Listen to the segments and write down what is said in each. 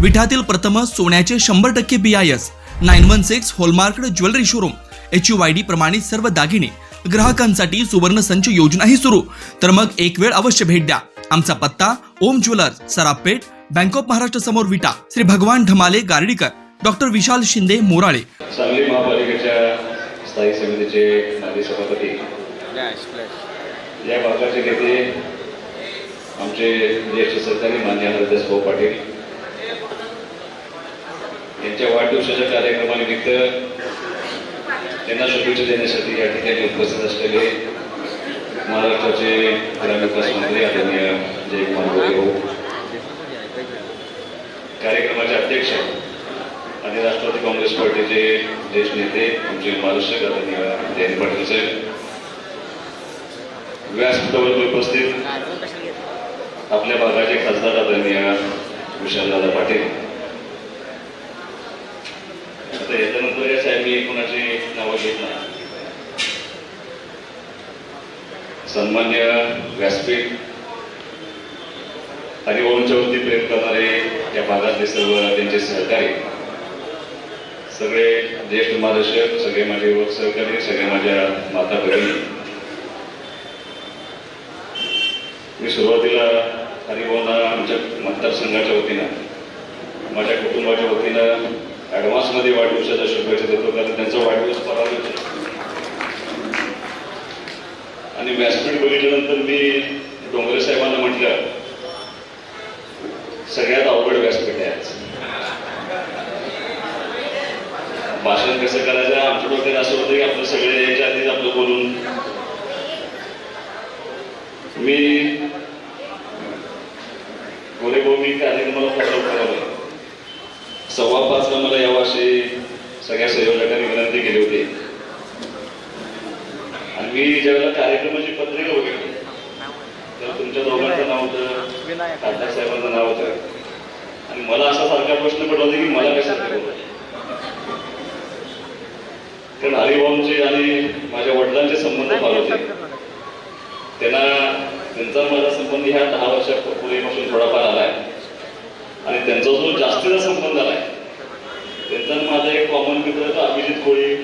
विठातील प्रथम सोन्याचे शंभर टक्के B I S nine one six hallmark jewellery showroom H U I D प्रमाणित सर्व दागिने ग्राहकांसाठी सुवर्ण संच योजनाही सुरू. तर मग एक वेळ अवश्य भेट द्या. आमचा पत्ता Om jewellers Sarapeth bank of Maharashtra समोर विटा. श्री भगवान ढमाले गार्डीकर डॉक्टर विशाल शिंदे मोराळे. सांगली महापालिकेच्या स्थायी समितीचे माजी सभापती. या भागाचे नेते आमचे ज्येष्ठ सरकारी मान्य हरदास भाऊ पाटील. त्यांच्या वाढदिवसाच्या कार्यक्रमानिमित्त त्यांना शुभेच्छा देण्यासाठी या ठिकाणी उपस्थित असलेले महाराष्ट्राचे ग्रामविकास मंत्री आदरणीय जयकुमार गोरे भाऊ कार्यक्रमाचे अध्यक्ष आणि राष्ट्रवादी काँग्रेस पार्टीचे ज्येष्ठ नेते आमचे महाराष्ट्र आदरणीय जयंत पाटील साहेब व्यासपीठावर उपस्थित आपल्या भागाचे खासदार आदरणीय विशालदादा पाटील आता याच्यानंतर या साहेब मी कोणाची नावं घेत नाही सन्मान्य व्यासपीठ हरिवंशच्या वरती प्रेम करणारे या भागातले सर्व त्यांचे सहकारी सगळे ज्येष्ठ मार्गदर्शक सगळे माझे युवक सहकारी सगळे माझ्या माता बहिणी मी सुरुवातीला हरिभाऊंना आमच्या मतदारसंघाच्या वतीनं माझ्या कुटुंबाच्या वतीनं ॲडव्हान्समध्ये वाढदिवसाच्या शुभेच्छा देतो कारण त्यांचा वाढदिवस परावा होता. आणि व्यासपीठ बघितल्यानंतर मी डोंगरे साहेबांना म्हटलं सगळ्यात अवघड व्यासपीठ आहे आज. भाषण कसं करायचं? आमच्या डोक्यात असं होतं की आपलं सगळे यायच्या आधीच आपलं बोलून. मी गोरे भाऊ मी कार्यक्रमाला फॉलो करावं सव्वा पाचला मला यावर्षी सगळ्या संयोजकांनी विनंती केली होती. मी ज्यावेळेला कार्यक्रमाची पत्रिका बघितली तर तुमच्या दोघांचं नाव होतं खासदार साहेबांचं नाव होतं. आणि मला असा सारखा प्रश्न पडला होता की मला ठेवलं कारण हरिभाऊंचे आणि माझ्या वडिलांचे संबंध फार होते. त्यांना त्यांचा माझा संबंध ह्या दहा वर्षापूर्वीपासून थोडाफार आलाय आणि त्यांचा जो जास्तीचा संबंध आलाय त्यांचा माझा एक कॉमन मित्र होता अभिजित कोळी.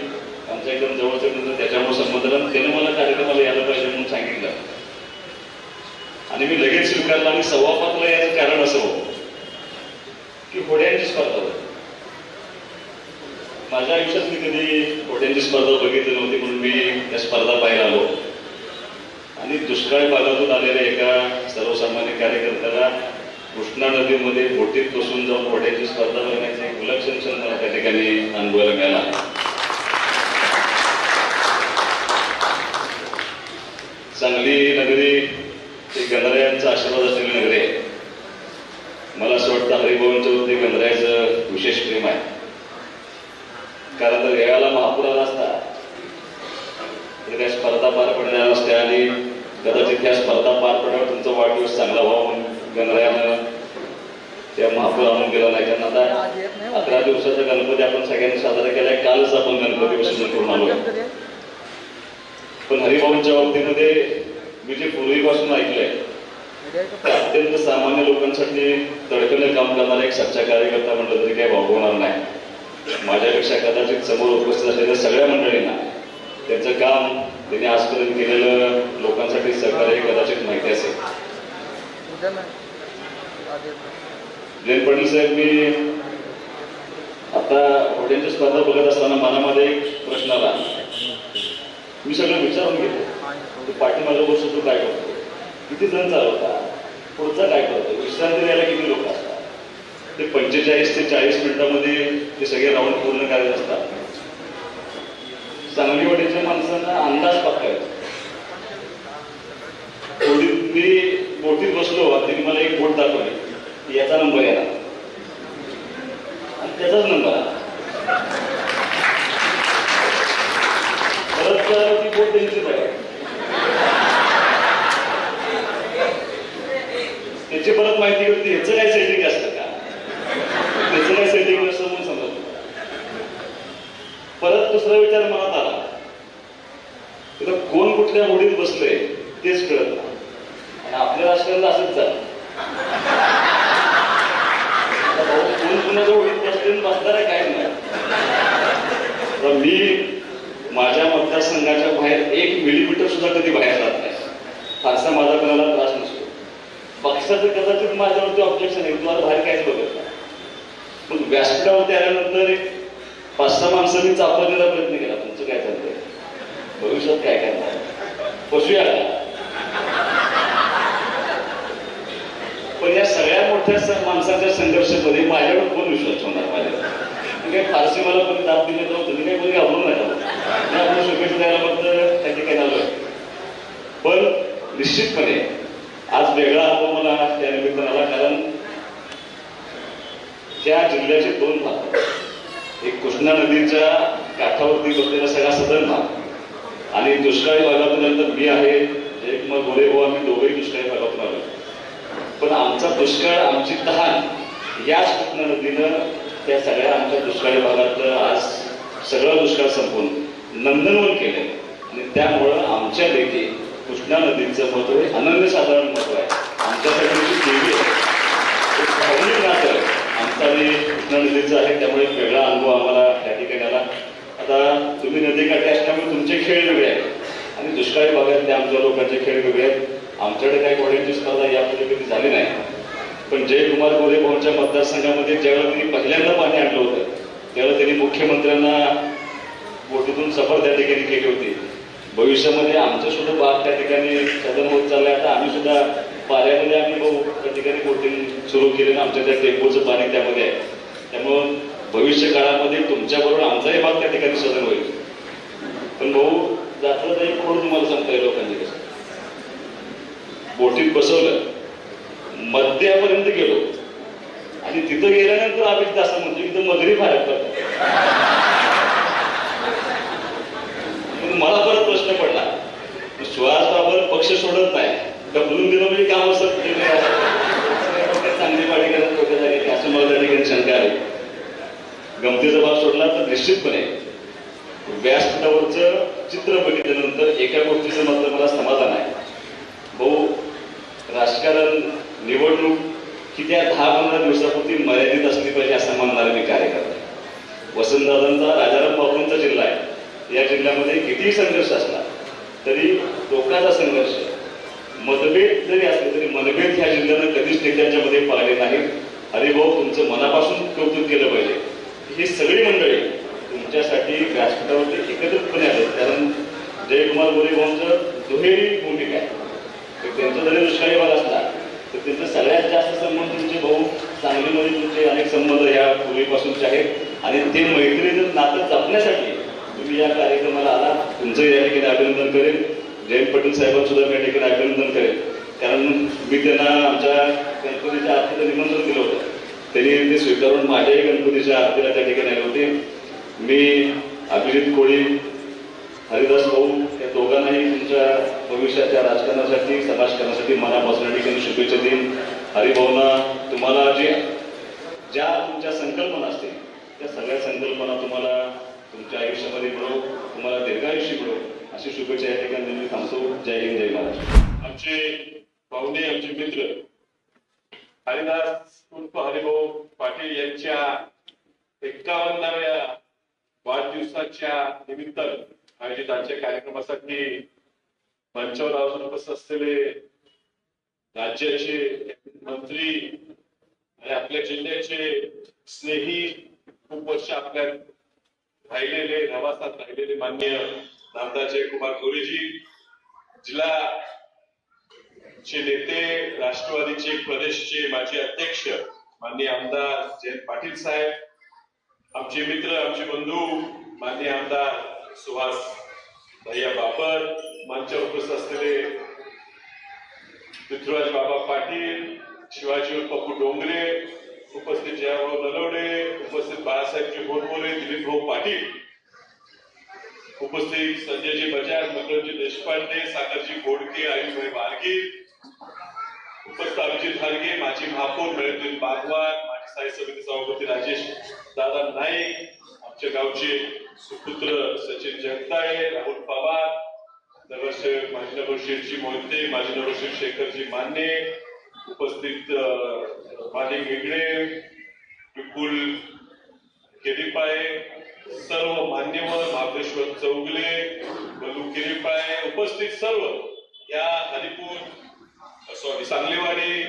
आमच्या एकदम जवळचा मित्र त्याच्यामुळे संबंध त्याने मला कार्यक्रमाला यायला पाहिजे म्हणून सांगितलं. आणि मी लगेच स्वीकारला आणि सव्वा पाचला याचं कारण असं की घोड्यांची स्पर्धा होती. माझ्या आयुष्यात मी कधी घोड्यांची स्पर्धा बघितली नव्हती म्हणून मी त्या स्पर्धा पाहायला आलो. आणि दुष्काळी भागातून आलेल्या एका सर्वसामान्य कार्यकर्त्याला कृष्णा नदीमध्ये बोटीत बसून जाऊन घोड्याची स्पर्धा बघण्याचा एक विलक्षण मला त्या ठिकाणी अनुभवायला मिळाला. सांगली नगरी ही गणरायांचा आशीर्वाद असलेली नगरी आहे. मला असं वाटतं हरिभवनच्या वरती गणरायाचं विशेष प्रेम आहे. कारण तर वेळाला महापूर आला असता. तर त्या स्पर्धा पार पडणार असत्या आणि कदाचित त्या स्पर्धा पार पडल्यावर तुमचा वाढदिवस चांगला व्हावा म्हणून गणरायानं त्या महापूर आणून गेला नाही. कारण आता अकरा दिवसाचा गणपती आपण सगळ्यांनी साजरा केलाय कालच आपण गणपती विसर्जन करून आलो पण हरिभाऊंच्या बाबतीमध्ये मी जे पूर्वीपासून ऐकलंय अत्यंत सामान्य लोकांसाठी तडकने काम करणारा एक सच्चा कार्यकर्ता म्हटलं तरी काही भागवणार नाही. माझ्यापेक्षा कदाचित समोर उपस्थित असलेल्या सगळ्या मंडळींना त्यांचं काम त्यांनी आजपर्यंत केलेलं लोकांसाठी सहकार्य कदाचित माहिती असेल. जयंत पाटील साहेब मी आता हॉटेलची स्पर्धा बघत असताना मनामध्ये एक प्रश्न आला. मी सगळं विचारून घेतो तू पाठीमागं बसतो तू काय करतो किती जण चालवता? पुढचा काय करतो विश्रांती द्यायला किती लोक असतात? ते पंचेचाळीस ते चाळीस मिनिटामध्ये ते सगळे राऊंड पूर्ण करायचे असतात. चांगली वाटेच्या माणसांना अंदाज पाकायचा येतो मी बोटीत बसलो आणि मला एक बोट दाखवली. याचा नंबर येणार आणि त्याचाच नंबर आला परत तर ती बोट त्यांचीच आहे. त्याची परत माहिती होती ह्याचं काय सेटिंग असतं का? त्याचं काय सेटिंग नसतं म्हणून समजलं. परत दुसरा विचार मनात आला. तिथं कोण कुठल्या होडीत बसलंय तेच कळत नाही. आणि आपल्या राजकारणाला असंच झालं. कोण कुणाच्या होडीत बसले बसणार आहे काय नाही तर मी माझ्या मतदारसंघाच्या बाहेर एक मिलीमीटर सुद्धा कधी बाहेर जात नाही. फारसा माझा कोणाला त्रास पक्षाचं कदाचित माझ्यावरती ऑब्जेक्शन आहे. तुम्हाला बाहेर काहीच बघत नाही. मग व्यासपीठावरती आल्यानंतर एक पाच सहा माणसांनी चापवण्याचा प्रयत्न केला. तुमचं काय चालतंय भविष्यात काय करणार? बसूया का? पण या सगळ्या मोठ्या माणसाच्या संघर्षामध्ये माझ्यावर कोण विश्वास ठेवणार माझ्यावर? काही फारसे मला कोणी दाब दिले नव्हतं मी काही कोणी घाबरून नाही आलो. आपलं शुभेच्छा द्यायला फक्त त्या काही झालं पण निश्चितपणे आज वेगळा अनुभव मला त्या निमित्तानं आला कारण त्या जिल्ह्याचे दोन भाग एक कृष्णा नदीच्या काठावरती बसलेला सगळा सदन भाग आणि दुष्काळी भागातून नंतर मी आहे मग गोरे भाऊ हो, आम्ही दोघेही दुष्काळी भागातून आलो. पण आमचा दुष्काळ आमची तहान याच कृष्णा नदीनं त्या सगळ्या आमच्या दुष्काळी भागातलं आज सगळं दुष्काळ संपून नंदनवन केलं आणि त्यामुळं आमच्या देखील कृष्णा नदीचं महत्त्व हे अनन्यसाधारण महत्त्व आहे. आमच्यासाठी देवी आहे. भावनिक नातं आहे. आमचा जे कृष्णा नदीचं आहे त्यामुळे वेगळा अनुभव आम्हाला त्या ठिकाणी आला. आता तुम्ही नदीकाठी असल्यामुळे तुमचे खेळ वेगळे आहेत. आणि दुष्काळी भागातले आमच्या लोकांचे खेळ वेगळे आहेत. आमच्याकडे काही घोड्यांची स्पर्धा या पद्धतीने झाली नाही. पण जयकुमार गोरे भाऊंच्या मतदारसंघामध्ये ज्यावेळेला त्यांनी पहिल्यांदा पाणी आणलं होतं त्यावेळेला त्यांनी मुख्यमंत्र्यांना बोटीतून सफर त्या ठिकाणी केली होती. भविष्यामध्ये आमचं सुद्धा बाग त्या ठिकाणी सदन होत चाललंय. आता आम्ही सुद्धा पाऱ्यामध्ये आम्ही भाऊ त्या ठिकाणी बोटिंग सुरू केलेलं आमच्या त्या टेम्पोचं पाणी त्यामध्ये आहे. त्यामुळं भविष्य काळामध्ये तुमच्याबरोबर आमचाही भाग त्या ठिकाणी सदन होईल. पण भाऊ जाता जाईल कोण तुम्हाला सांगता येईल लोकांनी कसं बोटीत बसवलं मध्यापर्यंत गेलो. आणि तिथं गेल्यानंतर आम्ही असं म्हणतो की तिथं मगरी फारक मला परत सुहास बाबर पक्ष सोडत नाही. ढकलून दिलं म्हणजे काम असत. चांगली पाठी करत असं मला त्या ठिकाणी शंका आली गमतीचा भाग सोडला तर निश्चितपणे व्यासपीठावरचं चित्र बघितल्यानंतर एका गोष्टीचं मात्र मला समाधान आहे. भाऊ राजकारण निवडणूक ही त्या दहा पंधरा दिवसापुरती मर्यादित असली पाहिजे असं मानणारे मी कार्यकर्ता. वसंतदादांचा राजाराम बापूंचा जिल्हा आहे. या जिल्ह्यामध्ये कितीही संघर्ष असला तरी टोकाचा संघर्ष. मतभेद जरी असले तरी मनभेद ह्या जिल्ह्यानं कधीच नेत्यांच्यामध्ये पाहिले नाहीत. अरे भाऊ तुमचं मनापासून कौतुक केलं पाहिजे. ही सगळी मंडळी तुमच्यासाठी व्यासपीठावरती एकत्रितपणे आले कारण जयकुमार गोरे भाऊंचं दुहेरी भूमिका आहे. तर त्यांचा जरी दुष्काळी भाग असला तर त्यांचा सगळ्यात जास्त संबंध तुमचे भाऊ सांगलीमध्ये तुमचे अनेक संबंध ह्या पूर्वीपासूनचे आहेत. आणि ते मैत्रीचं नातं जपण्यासाठी तुम्ही या कार्यक्रमाला आला. तुमचं या ठिकाणी अभिनंदन करेल जयंत पटेल साहेबांना सुद्धा मी या ठिकाणी अभिनंदन करेल कारण मी त्यांना आमच्या गणपतीच्या आरतीचं निमंत्रण दिलं होतं. त्यांनी ते स्वीकारून माझ्याही गणपतीच्या आरतीला त्या ठिकाणी आले होते. मी अभिजित कोळी हरिदास भाऊ या दोघांनाही तुमच्या भविष्याच्या राजकारणासाठी समाजकारणासाठी मनापासून या ठिकाणी शुभेच्छा देईन. हरिभाऊना तुम्हाला जे ज्या तुमच्या संकल्पना असतील त्या सगळ्या संकल्पना तुम्हाला तुमच्या आयुष्यामध्ये मिळो तुम्हाला दीर्घायुष्य मिळो. अशी शुभेच्छा या ठिकाणी मी थांबतो. जय हिंद जय महाराष्ट्र. आमचे पाहुणे आमचे मित्र हरिदास उर्फ हरिभाऊ पाटील यांच्या एक्कावन्नाव्या वाढदिवसाच्या निमित्तानं आयोजित आजच्या कार्यक्रमासाठी मंचावर अजून उपस्थित असलेले राज्याचे मंत्री आणि आपल्या जिल्ह्याचे स्नेही खूप वर्ष आपल्या राहिलेले रवासात राहिलेले मान्य नामदार जयकुमार गोरेजी जिल्हा चे नेते राष्ट्रवादीचे प्रदेशचे माजी अध्यक्ष माननीय आमदार जयंत पाटील साहेब आमचे मित्र आमचे बंधू माननीय आमदार सुहास भैया बापर मंचावर उपस्थित असलेले पृथ्वीराज बाबा पाटील शिवाजी पप्पू डोंगरे उपस्थित जयभाऊ नलवडे उपस्थित बाळासाहेबजी बोरबोले दिलीप भाऊ पाटील. उपस्थित संजयजी बजाज मकरजी देशपांडे सागरजी घोडके आयुषभाई बारगे उपस्थित अभिजित हारगे माजी महापौर नरेंद्र बागवान माजी साहित्य समिती सभापती राजेश दादा नाईक आमच्या गावचे सुपुत्र सचिन जगताळे राहुल पवार नगरसेवक माजी नगरसेवकजी मोहिते माजी नगरसेवक शेखरजी माने उपस्थित अं, माणिक वेगळे विपुल केरीपाळे सर्व मान्यवर उपस्थित सर्व या हरिपूर सॉरी सांगलीवाडी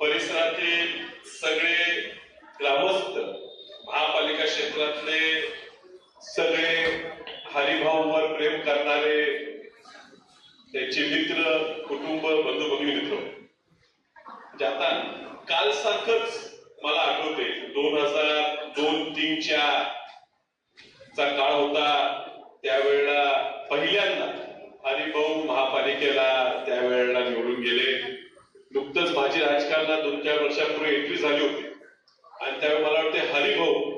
परिसरातील सगळे ग्रामस्थ महापालिका क्षेत्रातले सगळे हरिभाऊवर प्रेम करणारे त्यांचे मित्र कुटुंब बंधू भगिनी मित्र. म्हणजे आता काल सारखंच मला आठवते दोन हजार दोन तीनच्या चा काळ होता त्यावेळेला पहिल्यांदा हरिभाऊ महापालिकेला त्यावेळेला निवडून गेले. नुकतंच माझी राजकारणात दोन चार वर्षापूर्वी एंट्री झाली होती. आणि त्यावेळी मला वाटते हरिभाऊ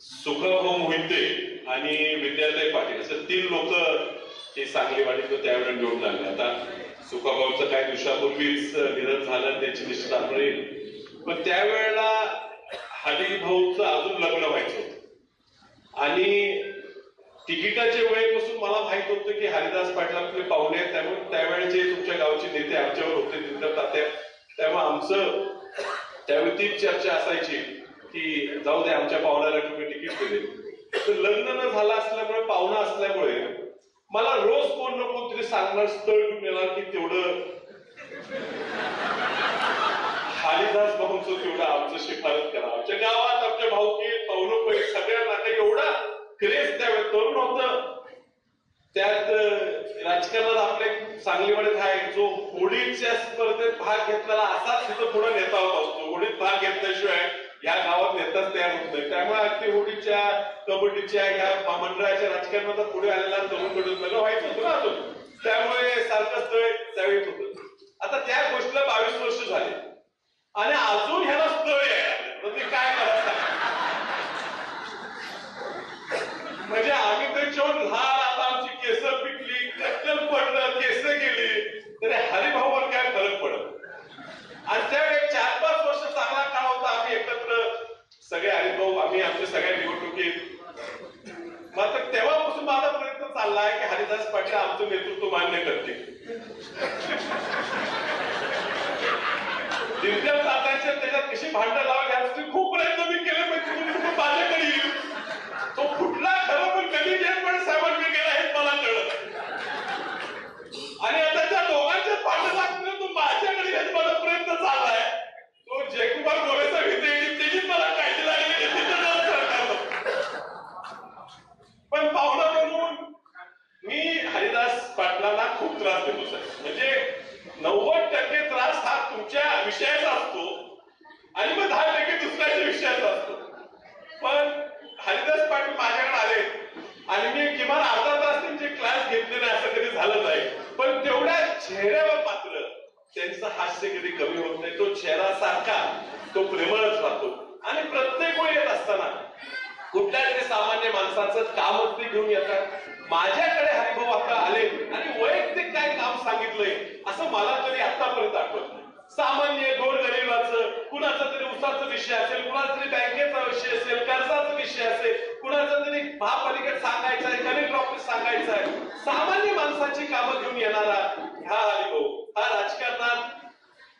सुखभाऊ मोहिते आणि विद्यालय पाटील असं तीन लोक हे सांगलीवाडीतून त्यावेळेला निवडून आले आता सुखाभाऊचं काही दिवसापूर्वीच निधन झालं त्याची निश्चित आठवण पण त्यावेळेला हरिभाऊचं अजून लग्न व्हायचं आणि तिकिटाच्या वेळेपासून मला माहीत होतं की हरिदास पाटलांकडे पाहुणे आहेत. त्यामुळे त्यावेळेचे तुमच्या गावचे नेते आमच्यावर होते दिनकर तात्या त्यामुळे आमचं त्यावेळी तीच चर्चा असायची की जाऊ दे आमच्या पाहुण्याला तुम्ही तिकीट दिले. तर लग्न न झालं असल्यामुळे पाहुणा असल्यामुळे मला रोज कोण ना कोणतरी सांगणार स्थळ घेऊन येणार की तेवढं हरिदास भाऊंचं तेवढं आमचं शिफारस करा आमच्या गावात आमच्या भाऊकी पाहुणं पै सगळ्यांना एवढा क्रेज त्यावेळेस तरुण होतं. त्यात राजकारणात आपल्या सांगलीवाडीत आहे जो होडीच्या स्पर्धेत भाग घेतलेला असाच तिथं पुढे नेता होत असतो होडीत भाग घेतल्याशिवाय या गावात नेताच तयार होत नाही. त्यामुळे अगदी होडीच्या कबड्डीच्या या मंडळाच्या राजकारणाचा पुढे आलेला तरुणकडून सगळं व्हायचं होतं ना अजून. त्यामुळे सारखं स्थळ त्यावेळी होतं. आता त्या गोष्टीला बावीस वर्ष झाली. आणि अजून ह्याला स्थळ आहे तर ते काय करायचं म्हणजे आम्ही त्याच्यावर लहान आता आमची केस पिकली कट्टल पडलं केस गेली तरी हरिभाऊवर काय फरक पडत? आणि त्यावेळी चार पाच वर्ष चांगला काळ होता आम्ही एकत्र सगळे हरिभाऊ आम्ही आमच्या सगळ्या निवडणुकीत. मात्र तेव्हापासून माझा प्रयत्न चालला आहे की हरिदास पाटील आमचं नेतृत्व मान्य करते दिव्या तात्यांच्या त्याच्यात कशी भांडण लावा यासाठी खूप प्रयत्न मी केले पण तुम्ही माझ्याकडे येईल. तो कुठला खरं पण कधी येईल पण साहेबांनी गेला हे मला कळत आणि आता त्या दोघांच्या भांडण लागलं तो माझ्याकडे येण्याचा माझा प्रयत्न चाललाय तो जयकुमार गोरेचा भीती येईल त्याची मला काळजी लागली की तिथं जाऊन सरकारला. पण पाहुणा म्हणून मी हरिदास पाटलांना खूप त्रास देतो सर म्हणजे नव्वद टक्के त्रास हा तुमच्या विषयाचा असतो आणि मग दहा टक्के दुसऱ्याच्या विषयाचा असतो पण हरिदास पाटील माझ्याकडे आले आणि मी किमान अर्धा तास त्यांचे क्लास घेतले नाही असं कधी झालं नाही पण तेवढ्या चेहऱ्यावर मात्र त्यांचं हास्य कधी कमी होत नाही तो चेहरा सारखा तो प्रेमळच राहतो आणि प्रत्येक वेळी येत असताना कुठल्या तरी सामान्य माणसाचं कामच ते घेऊन येतात माझ्याकडे हरिभाऊ आता आले आणि वैयक्तिक काय काम सांगितलंय असं मला तरी आतापर्यंत आठवत नाही सामान्य गोरगरिबाचं कुणाचा तरी उसाचा विषय असेल कुणाचा तरी बँकेचा विषय असेल कर्जाचा विषय असेल कुणाचा तरी महापालिकेत सांगायचा आहे कलेक्टर ऑफिस सांगायचं आहे सामान्य माणसाची कामं घेऊन येणारा ह्या हरिभाऊ. हा राजकारणात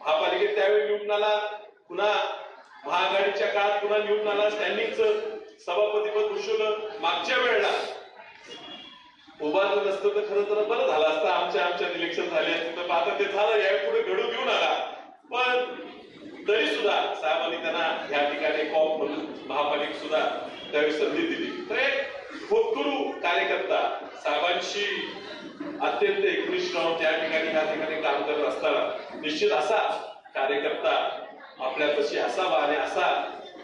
महापालिकेत त्यावेळी निवडून आला पुन्हा महाआघाडीच्या काळात पुन्हा निवडून आला स्टँडिंगचं सभापतीपद भूषवलं मागच्या वेळेला. उभारलं नसतं तर खरं तर बरं झालं असतं आमच्या आमच्या इलेक्शन झाले असते तर आता ते झालं यावेळी पुढे घडू घेऊन आला. पण तरी सुद्धा साहेबांनी त्यांना या ठिकाणी कॉप म्हणून महापालिका सुद्धा त्यावेळी संधी दिली. तर एक होतकरू कार्यकर्ता साहेबांशी अत्यंत एकनिष्ठ राहून त्या ठिकाणी या ठिकाणी काम करत असताना निश्चित असा कार्यकर्ता आपल्यापाशी असावा आणि असा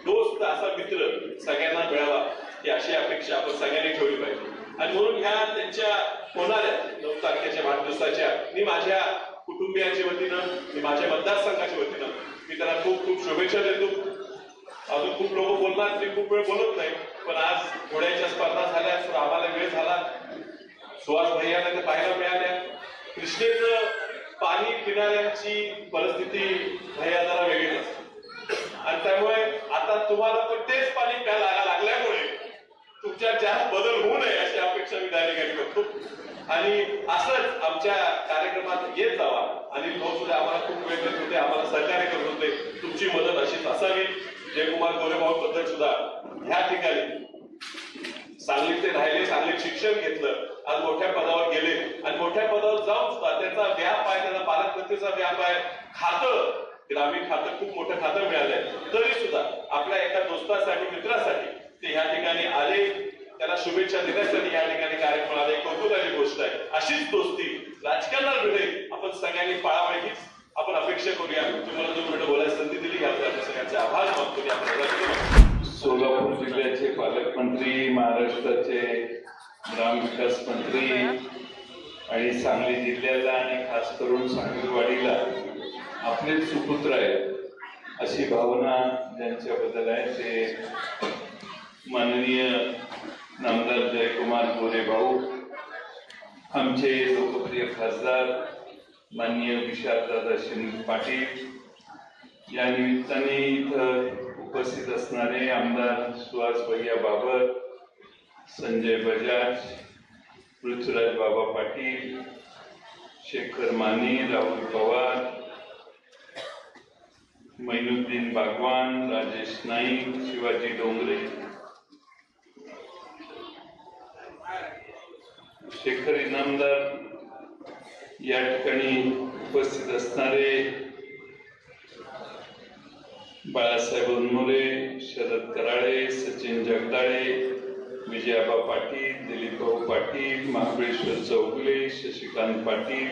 दोस्त असा मित्र सगळ्यांना मिळावा ही अशी अपेक्षा आपण सगळ्यांनी ठेवली पाहिजे. आणि म्हणून ह्या त्यांच्या होणाऱ्या नऊ तारखेच्या वाढदिवसाच्या मी माझ्या कुटुंबियांच्या वतीनं मी माझ्या मतदारसंघाच्या वतीनं मी त्याला खूप खूप शुभेच्छा देतो. अजून खूप लोक बोलणार मी खूप वेळ बोलत नाही पण आज घोड्याच्या स्पर्धा झाल्या तर आम्हाला वेळ झाला. सुहास भैयाला ते पाहायला मिळाल्या. कृष्णेचं पाणी पिणाऱ्यांची परिस्थिती भैया जरा वेगळीच असते. आणि त्यामुळे आता तुम्हाला पण तेच पाणी प्यायला लागल्यामुळे तुमच्या जास्त बदल होऊ नये अशी अपेक्षा मी डायरेक्ट करतो आणि असंच आमच्या कार्यक्रमात येत जावा. आणि लोक सुद्धा आम्हाला खूप वेळ देत होते. आम्हाला सहकार्य करत होते. तुमची मदत अशीच असावी. जयकुमार गोरेभाऊ बद्दल सुद्धा ह्या ठिकाणी सांगलीत ते राहिले सांगलीत शिक्षण घेतलं आज मोठ्या पदावर गेले. आणि मोठ्या पदावर जाऊन सुद्धा त्यांचा व्याप आहे त्याचा पालकमंत्रीचा व्याप आहे. खातं ग्रामीण खातं खूप मोठं खातं मिळालंय. तरी सुद्धा आपल्या एका दोस्तासाठी मित्रासाठी ते ह्या ठिकाणी आले. त्याला शुभेच्छा देण्यासाठी या ठिकाणी कार्यक्रम आले कौतुकाची गोष्ट आहे. अशीच दोस्ती राजकारणात मिळेल आपण सगळ्यांनी पाळावी हीच आपण अपेक्षा करूया. तुम्हाला दोन मिनिटं बोलायला संधी दिली. आपल्या सगळ्यांचे आभार मानतो. सोलापूर जिल्ह्याचे पालकमंत्री महाराष्ट्राचे ग्रामविकास मंत्री आणि सांगली जिल्ह्याला आणि खास करून सांगलीवाडीला आपले सुपुत्र आहेत. अशी भावना ज्यांच्याबद्दल आहे ते माननीय नामदार जयकुमार गोरे भाऊ आमचे लोकप्रिय खासदार माननीय विशालदादा शिंदे पाटील या निमित्ताने इथं उपस्थित असणारे आमदार सुहास भैया बाबर संजय बजाज पृथ्वीराज बाबा पाटील शेखर माने राहुल पवार मैनुद्दीन बागवान राजेश नाईक शिवाजी डोंगरे शेखर इनामदार या ठिकाणी उपस्थित असणारे बाळासाहेब उन्मोरे शरद कराळे सचिन जगदाळे विजयाबा पाटील दिलीप भाऊ पाटील महाबळेश्वर चौगुले शशिकांत पाटील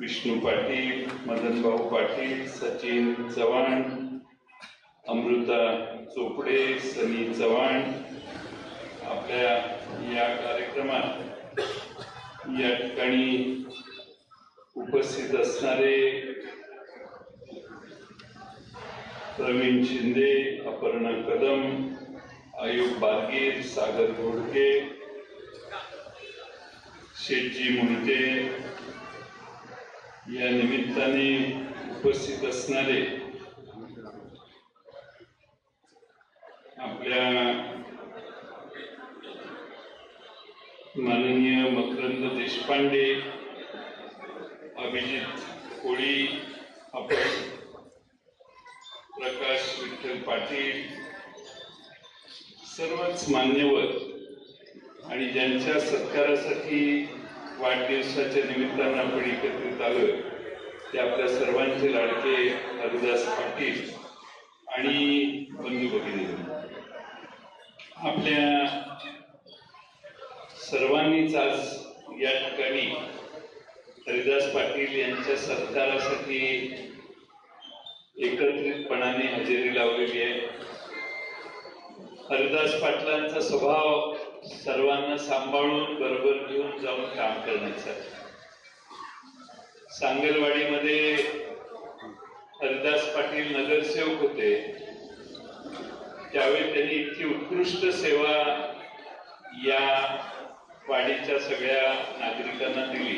विष्णू पाटील मदनभाऊ पाटील सचिन चव्हाण अमृता चोपडे सनी चव्हाण. आपल्या या कार्यक्रमात या ठिकाणी उपस्थित असणारे प्रवीण शिंदे अपर्णा कदम आयुब बागीर सागर घोडके शेटजी मुंडके या निमित्ताने उपस्थित असणारे आपल्या माननीय मकरंद देशपांडे अभिजित कोळी आपण प्रकाश विठ्ठल पाटील सर्वच मान्यवर आणि ज्यांच्या सत्कारासाठी वाढदिवसाच्या निमित्तानं आपण एकत्रित आलो ते आपल्या सर्वांचे लाडके हरिदास पाटील आणि बंधू भगिनी आपल्या सर्वांनीच आज या ठिकाणी हरिदास पाटील यांच्या सत्कारासाठी एकत्रितपणाने हजेरी लावलेली आहे. हरिदास पाटलांचा स्वभाव सर्वांना सांभाळून बरोबर घेऊन जाऊन काम करण्याचा सांगलवाडीमध्ये हरिदास पाटील नगरसेवक होते. त्यावेळी त्यांनी इतकी उत्कृष्ट सेवा या वाडीच्या सगळ्या नागरिकांना दिली.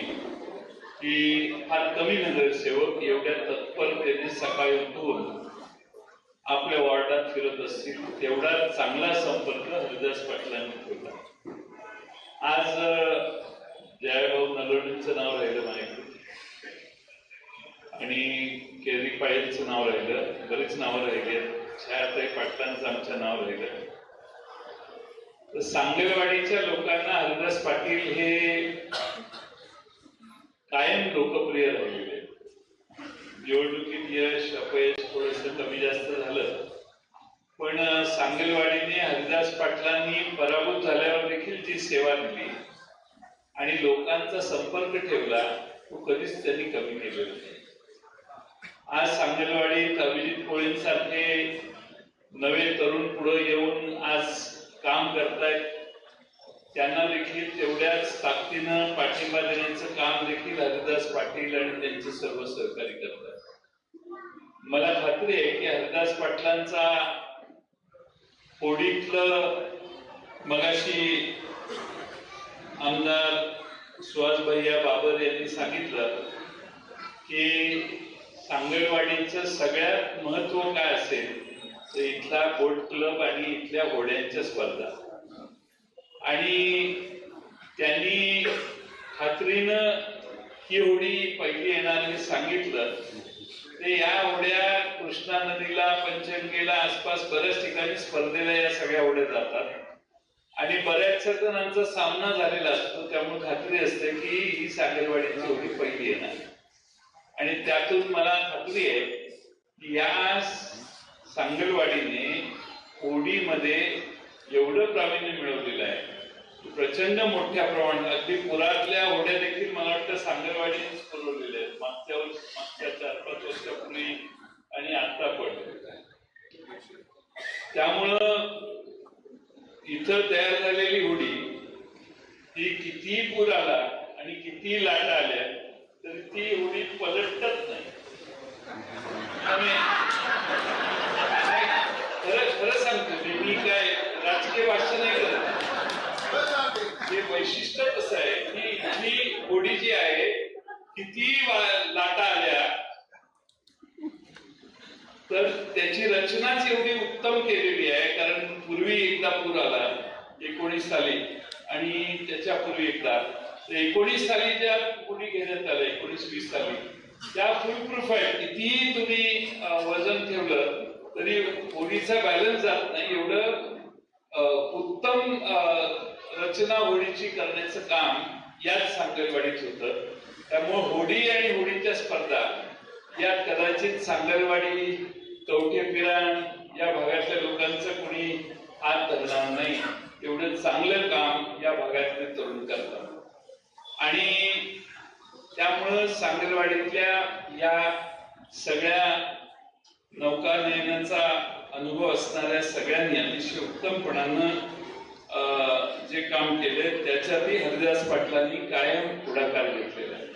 की फार कमी नगरसेवक एवढ्या तत्परतेने सकाळी उठून आपल्या वॉर्डात फिरत असतील तेवढा चांगला संपर्क हरिदास पाटलांनी ठेवला आज जयाभाऊ जयभाऊ नाव राहिलं माहिती आणि केरी पायलचं नाव राहिलं बरीच नावं राहिली छायाताई पाटलांचं आमचं नाव राहिलं. तर सांगलवाडीच्या लोकांना हरिदास पाटील हे कायम लोकप्रिय राहिलेले निवडणुकीत यश अपयश थोडस कमी जास्त झालं. पण सांगलवाडीने हरिदास पाटलांनी पराभूत झाल्यावर देखील जी सेवा दिली. आणि लोकांचा संपर्क ठेवला तो कधीच त्यांनी कमी केलेला नाही. आज सांगेलवाडीत अभिजित कोळींसारखे नवे तरुण पुढे येऊन आज काम करतायत त्यांना देखील तेवढ्याच ताकदीनं पाठिंबा देण्याचं काम देखील हरिदास पाटील आणि त्यांचे सर्व सहकारी करतात मला खात्री आहे की हरिदास पाटलांचा होडीतलं मगाशी आमदार सुहास भैया बाबर यांनी सांगितलं की सांगळवाडीचं सगळ्यात महत्त्व काय असेल? तर इथला बोट क्लब आणि इथल्या होड्यांच्या स्पर्धा. आणि त्यांनी खात्रीनं ही होडी पहिली येणार हे सांगितलं. ते या होड्या कृष्णा नदीला पंचगंगेला आसपास बऱ्याच ठिकाणी स्पर्धेला या सगळ्या होड्या जातात. आणि बऱ्याचशा जणांचा सामना झालेला असतो. त्यामुळे खात्री असते की ही सागरवाडीची होडी पहिली येणार. आणि त्यातून मला खात्री आहे की या सांगलवाडीने होडीमध्ये एवढं प्रावीण्य मिळवलेलं आहे. प्रचंड मोठ्या प्रमाणात अगदी पुरातल्या होड्या देखील मला वाटतं सांगलवाडीनेच पुरवलेल्या आहेत. मागच्या वर्ष मागच्या चार पाच वर्षापूर्वी आणि आता पण. त्यामुळं इथं तयार झालेली होडी ही किती पूर आला आणि किती लाटा आल्या तरी ती होडी पलटत नाही, खरं खरं सांगतो मी मी काय राजकीय भाषण नाही करत. हे वैशिष्ट्य कसं आहे की इथली होडी जी आहे किती लाटा आल्या तर त्याची रचनाच एवढी उत्तम केलेली आहे कारण पूर्वी एकदा पूर आला एकोणीस साली आणि त्याच्या पूर्वी एकदा. एकोणीस साली ज्या कोणी घेण्यात आल्या एकोणीस वीस साली त्या फुल प्रूफ आहेत. कितीही तुम्ही वजन ठेवलं तरी होडीचा बॅलन्स जात नाही. एवढं उत्तम रचना होडीची करण्याचं काम याच सांगलवाडीत होतं. त्यामुळे होडी आणि होडीच्या स्पर्धा या कदाचित सांगलवाडी कवठे पिराण या भागातल्या लोकांचं कोणी हात धरणार नाही. एवढं चांगलं काम या भागातले तरुण करतात. आणि त्यामुळं सांगलवाडीतल्या या सगळ्या नौकानयनाचा अनुभव असणाऱ्या सगळ्यांनी अतिशय उत्तमपणानं अं, जे काम केले त्याच्यातही हरिदास पाटलांनी कायम पुढाकार घेतलेला आहे.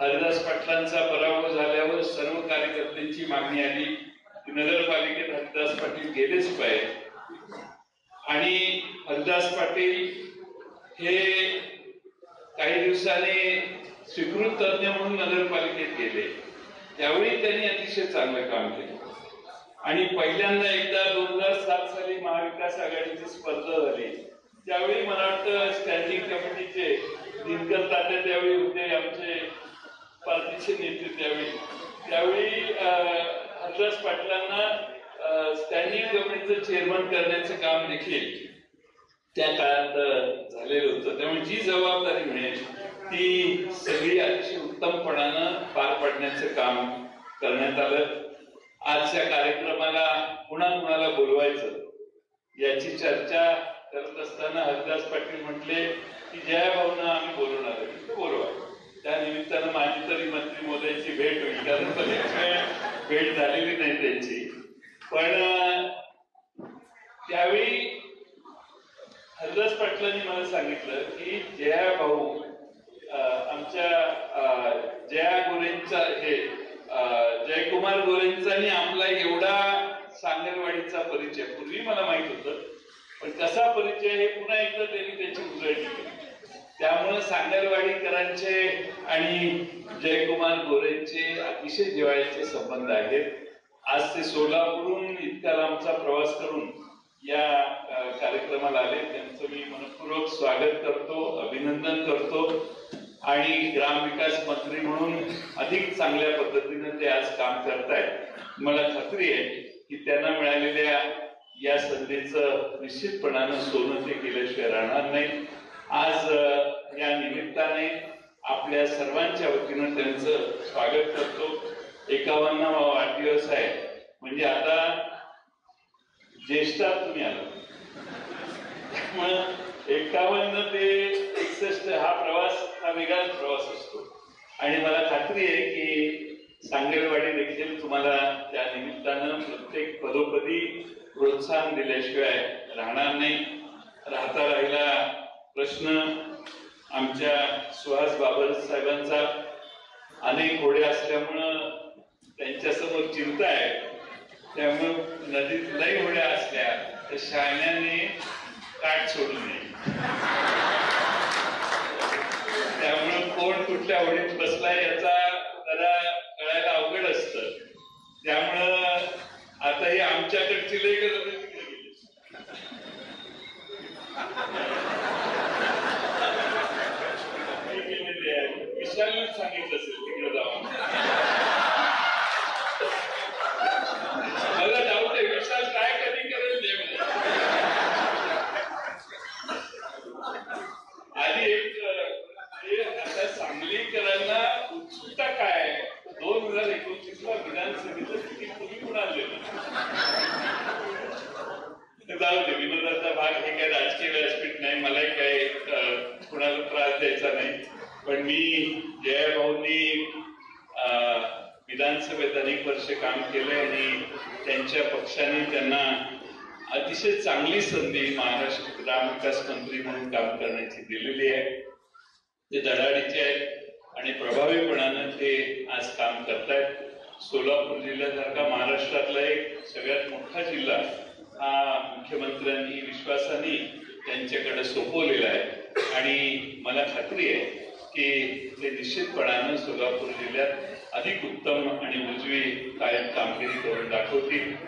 हरिदास पाटलांचा पराभव झाल्यावर सर्व कार्यकर्त्यांची मागणी आली की नगरपालिकेत हरिदास पाटील गेलेच पाहिजे. आणि हरिदास पाटील हे काही दिवसांनी स्वीकृत तज्ञ म्हणून नगरपालिकेत गेले. त्यावेळी त्यांनी अतिशय चांगलं काम केलं. आणि पहिल्यांदा एकदा दोन हजार सात साली महाविकास आघाडीची स्पर्धा झाली. त्यावेळी मला वाटतं स्टँडिंग कमिटीचे दिनकर तात्या त्यावेळी होते आमचे पार्टीचे नेते त्यावेळी. त्यावेळी हरदास पाटलांना स्टँडिंग कमिटीचं चेअरमन करण्याचं काम देखील त्या काळात झालेलं होतं. त्यामुळे जी जबाबदारी मिळेल ती सगळी अतिशय उत्तमपणानं पार पाडण्याचं काम करण्यात आलं. आजच्या कार्यक्रमाला कुणा कुणाला बोलवायचं? याची चर्चा करत असताना हरिदास पाटील म्हटले की जया भाऊना आम्ही बोलवणार आहे तर बोलवा. त्या निमित्तानं माझी तरी मंत्री मोदयांची भेट होईल कारण बरेच वेळ भेट झालेली नाही त्यांची. पण त्यावेळी हरिदास पाटलांनी मला सांगितलं की जया भाऊ आमच्या अं, जया गोरेंचा हे जयकुमार गोरेंचा आणि आपला एवढा सांगलवाडीचा परिचय पूर्वी मला माहीत होत पण कसा परिचय हे पुन्हा एकदा त्यांनी त्याची उजळणी केली. त्यामुळे सांगलवाडीकरांचे आणि जयकुमार गोरेंचे अतिशय जिवाळ्याचे संबंध आहेत. आज ते सोलापूरहून इतका लांबचा प्रवास करून या कार्यक्रमाला आले त्यांचं मी मनपूर्वक स्वागत करतो अभिनंदन करतो. आणि ग्रामविकास मंत्री म्हणून अधिक चांगल्या पद्धतीने ते आज काम करतायत. मला खात्री आहे की त्यांना मिळालेल्या या संधीचं निश्चितपणानं सोनं ते केल्याशिवाय राहणार नाही. आज या निमित्ताने आपल्या सर्वांच्या वतीनं त्यांचं स्वागत करतो. एकावन्नावा वाढदिवस आहे. म्हणजे आता ज्येष्ठात तुम्ही आला. एकावन्न ते एकसष्ट हा प्रवास हा वेगळाच प्रवास असतो. आणि मला खात्री आहे की सांगेलवाडी देखील तुम्हाला त्या निमित्तानं प्रत्येक पदोपदी प्रोत्साहन दिल्याशिवाय राहणार नाही. राहता राहिला प्रश्न आमच्या सुहास बाबर साहेबांचा. अनेक घोडे असल्यामुळं त्यांच्यासमोर चिंता आहे. त्यामुळं नदीत लई होड्या असल्या तर शाण्याने काठ सोडू नये. त्यामुळं कुठल्या आवडीत बसलाय याचा जरा कळायला अवघड असत त्यामुळं आता हे आमच्याकडची लई गरज गेली. काय केलं ते आहे? विशालनेच सांगितलं असेल तिकडे जाऊन मला डाऊट आहे विशाल काय कधी करेल ते म्हणजे. आधी एक अं, हे आता सांगलीकरांना उत्सुकता काय आहे? दोन हजार एकोणतीस ला विधानसभेचं तिकीट तुम्ही कुणाला दिलं ते जाऊ दे विनोदाचा भाग हे काही राजकीय व्यासपीठ नाही मलाही काही अं, कुणाला त्रास द्यायचा नाही पण मी जयाभाऊंनी अं, विधानसभेत अनेक वर्ष काम केलंय आणि त्यांच्या पक्षाने त्यांना अतिशय चांगली संधी महाराष्ट्र ग्रामविकास मंत्री म्हणून काम करण्याची दिलेली आहे. ते धडाडीचे आहेत आणि प्रभावीपणानं ते आज काम करतायत. सोलापूर जिल्ह्यासारखा महाराष्ट्रातला एक सगळ्यात मोठा जिल्हा हा मुख्यमंत्र्यांनी विश्वासाने त्यांच्याकडे सोपवलेला आहे. आणि मला खात्री आहे की ते निश्चितपणानं सोलापूर जिल्ह्यात अधिक उत्तम आणि उजवी कायम कामगिरी करून दाखवतील.